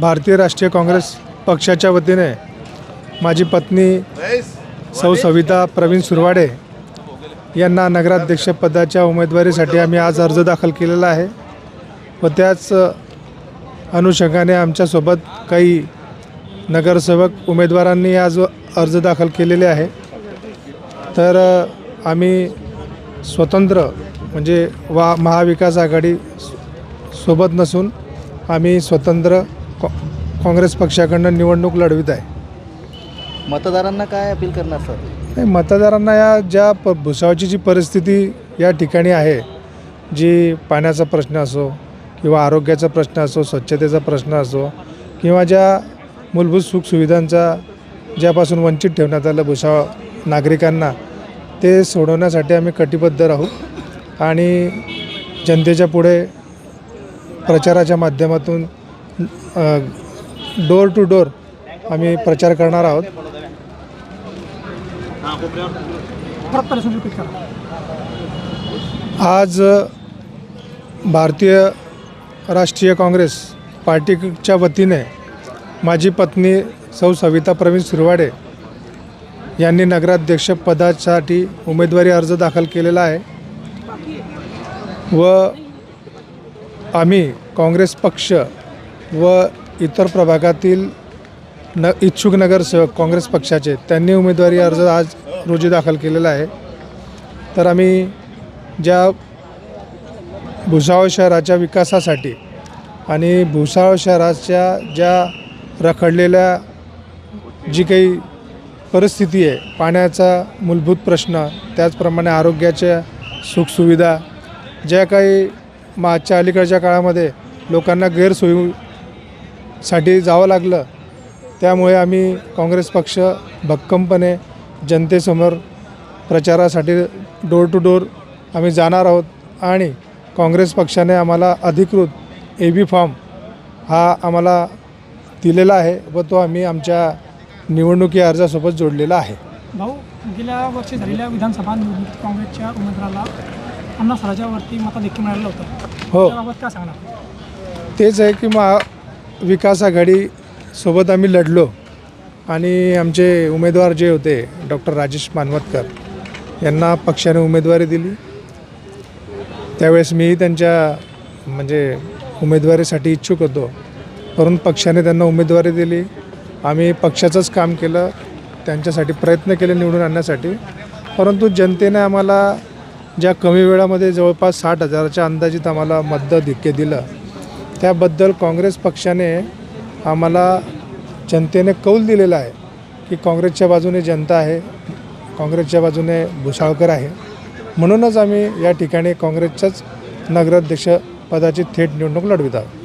भारतीय राष्ट्रीय काँग्रेस पक्षाच्या वतीने माझी पत्नी सौ सविता प्रवीण सुरवाडे यांना नगराध्यक्षपदाच्या उमेदवारीसाठी आम्ही आज अर्ज दाखल केलेला आहे व त्याच अनुषंगाने आमच्यासोबत काही नगरसेवक उमेदवारांनी आज अर्ज दाखल केलेले आहे. तर आम्ही स्वतंत्र म्हणजे वा महाविकास आघाडी सोबत नसून आम्ही स्वतंत्र कॉ काँग्रेस पक्षाकडनं निवडणूक लढवित आहे. मतदारांना काय अपील करणार सर? नाही मतदारांना या ज्या प भुसावळची जी परिस्थिती या ठिकाणी आहे जी पाण्याचा प्रश्न असो किंवा आरोग्याचा प्रश्न असो स्वच्छतेचा प्रश्न असो किंवा ज्या मूलभूत सुखसुविधांचा ज्यापासून वंचित ठेवण्यात आलं भुसावळ नागरिकांना ते सोडवण्यासाठी आम्ही कटिबद्ध राहू आणि जनतेच्या पुढे प्रचाराच्या माध्यमातून डोर टू डोर आम्ही प्रचार करणार आहोत. आज भारतीय राष्ट्रीय काँग्रेस पार्टीच्या वतीने माझी पत्नी सौ सविता प्रवीण सुरवाडे यांनी नगराध्यक्ष पदासाठी उमेदवारी अर्ज दाखल केलेला आहे. व आम्ही काँग्रेस पक्ष व इतर प्रभागातील न इच्छुक नगरसेवक काँग्रेस पक्षाचे त्यांनी उमेदवारी अर्ज आज रोजी दाखल केलेला आहे. तर आम्ही ज्या भुसावळ शहराच्या विकासासाठी आणि भुसावळ शहराच्या ज्या रखडलेल्या जी काही परिस्थिती आहे पाण्याचा मूलभूत प्रश्न त्याचप्रमाणे आरोग्याच्या सुखसुविधा ज्या काही मागच्या अलीकडच्या काळामध्ये लोकांना गैरसोयी गैरसोयीसाठी जावं लागलं. त्यामुळे आम्ही काँग्रेस पक्ष भक्कमपणे जनतेसमोर प्रचारासाठी डोर टू डोर आम्ही जाणार आहोत आणि काँग्रेस पक्षाने आम्हाला अधिकृत ए बी फॉर्म हा आम्हाला दिलेला आहे व तो आम्ही आमच्या निवडणुकी अर्जासोबत जोडलेला आहे. भाऊ गेल्या वर्षी झालेल्या विधानसभा निवडणुकीत काँग्रेसच्या उमेदवाराला पन्नास हजारावरती मताधिक्य मिळालेलं होतं. हो. काय सांगणार? तेच आहे की महा विकास आघाडीसोबत आम्ही लढलो आणि आमचे उमेदवार जे होते डॉक्टर राजेश मानवतकर यांना पक्षाने उमेदवारी दिली. त्यावेळेस मीही त्यांच्या म्हणजे उमेदवारीसाठी इच्छुक होतो परंतु पक्षाने त्यांना उमेदवारी दिली. आम्ही पक्षाचंच काम केलं त्यांच्यासाठी प्रयत्न केले निवडून आणण्यासाठी. परंतु जनतेने आम्हाला ज्या कमी वेळामध्ये जवळपास साठ हजाराच्या अंदाजित आम्हाला मतधिक्य दिलं त्याबद्दल काँग्रेस पक्षाने आम्हाला जनतेने कौल दिलेला आहे की काँग्रेसच्या बाजूने जनता आहे काँग्रेसच्या बाजूने भुसाळकर आहे. म्हणूनच आम्ही या ठिकाणी काँग्रेसच्याच नगराध्यक्षपदाची थेट निवडणूक लढवित आहोत.